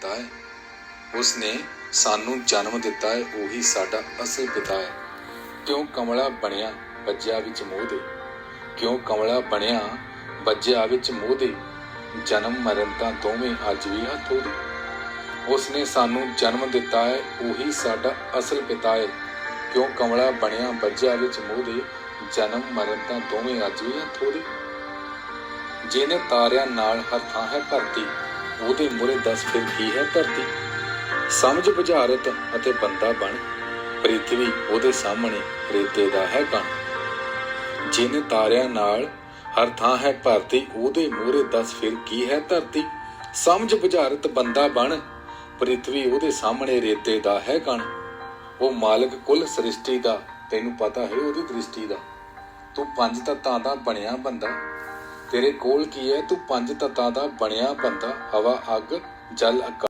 ਦਿੱਤਾ ਹੈ। ਉਸ ਨੇ ਸਾਨੂੰ ਜਨਮ ਦਿੱਤਾ ਹੈ, ਉਹੀ ਸਾਡਾ ਅਸਲ ਪਿਤਾ ਹੈ। ਕਿਉਂ ਕਮਲਾ ਬਣਿਆ, ਬੱਜਿਆ ਵਿੱਚ ਮੋਹ ਦੇ? ਕਿਉਂ ਕਮਲਾ ਬਣਿਆ, ਬੱਜਿਆ ਵਿੱਚ ਮੋਹ ਦੇ? ਜਨਮ ਮਰਨ ਤਾਂ ਦੋਵੇਂ ਅੱਜ ਵੀ ਹੱਥੋਂ ਦੇ। ਉਸ ਨੇ ਸਾਨੂੰ ਜਨਮ ਦਿੱਤਾ ਹੈ, ਉਹੀ ਸਾਡਾ ਅਸਲ ਪਿਤਾ ਹੈ। ਕਿਉਂ ਕਮਲਾ ਬਣਿਆ, ਬੱਜਿਆ ਵਿੱਚ ਮੋਹ ਦੇ? ਜਨਮ ਮਰਨ ਤਾਂ ਦੋਵੇਂ ਅੱਜ ਵੀ ਹੱਥੋਂ ਦੇ। ਜਿਹਨੇ ਤਾਰਿਆਂ ਨਾਲ ਹਰ ਥਾਂ ਹੈ, ਭਰਤੀ। ਉਹਦੇ ਮੂਰੇ ਦੱਸ ਫਿਰ ਕੀ ਹੈ ਧਰਤੀ? ਸਮਝ ਬੁਝਾਰਤ ਅਤੇ ਬੰਦਾ ਬਣ। ਪ੍ਰਿਥਵੀ ਉਹਦੇ ਸਾਹਮਣੇ ਰੇਤੇ ਦਾ ਹੈ ਕਣ। ਜਿਹਨੇ ਤਾਰਿਆਂ ਨਾਲ ਹਰ ਥਾਂ ਹੈ ਭਰਤੀ, ਉਹਦੇ ਮੂਰੇ ਦੱਸ ਫਿਰ ਕੀ ਹੈ ਧਰਤੀ? ਸਮਝ ਬੁਝਾਰਤ ਬੰਦਾ ਬਣ। ਪ੍ਰਿਥਵੀ ਉਹਦੇ ਸਾਹਮਣੇ ਰੇਤੇ ਦਾ ਹੈ ਕਣ। ਉਹ ਮਾਲਕ ਕੁੱਲ ਸ੍ਰਿਸ਼ਟੀ ਦਾ, ਤੈਨੂੰ ਪਤਾ ਹੈ ਉਹਦੀ ਦ੍ਰਿਸ਼ਟੀ ਦਾ। ਤੂੰ ਪੰਜ ਤੱਤਾਂ ਦਾ ਬਣਿਆ ਬੰਦਾ। ਤੇਰੇ ਕੋਲ ਕੀ ਹੈ? ਤੂੰ ਪੰਜ ਤੱਤਾਂ ਦਾ ਬਣਿਆ ਬੰਦਾ। ਹਵਾ ਅੱਗ ਜਲ ਆਕਾਸ਼।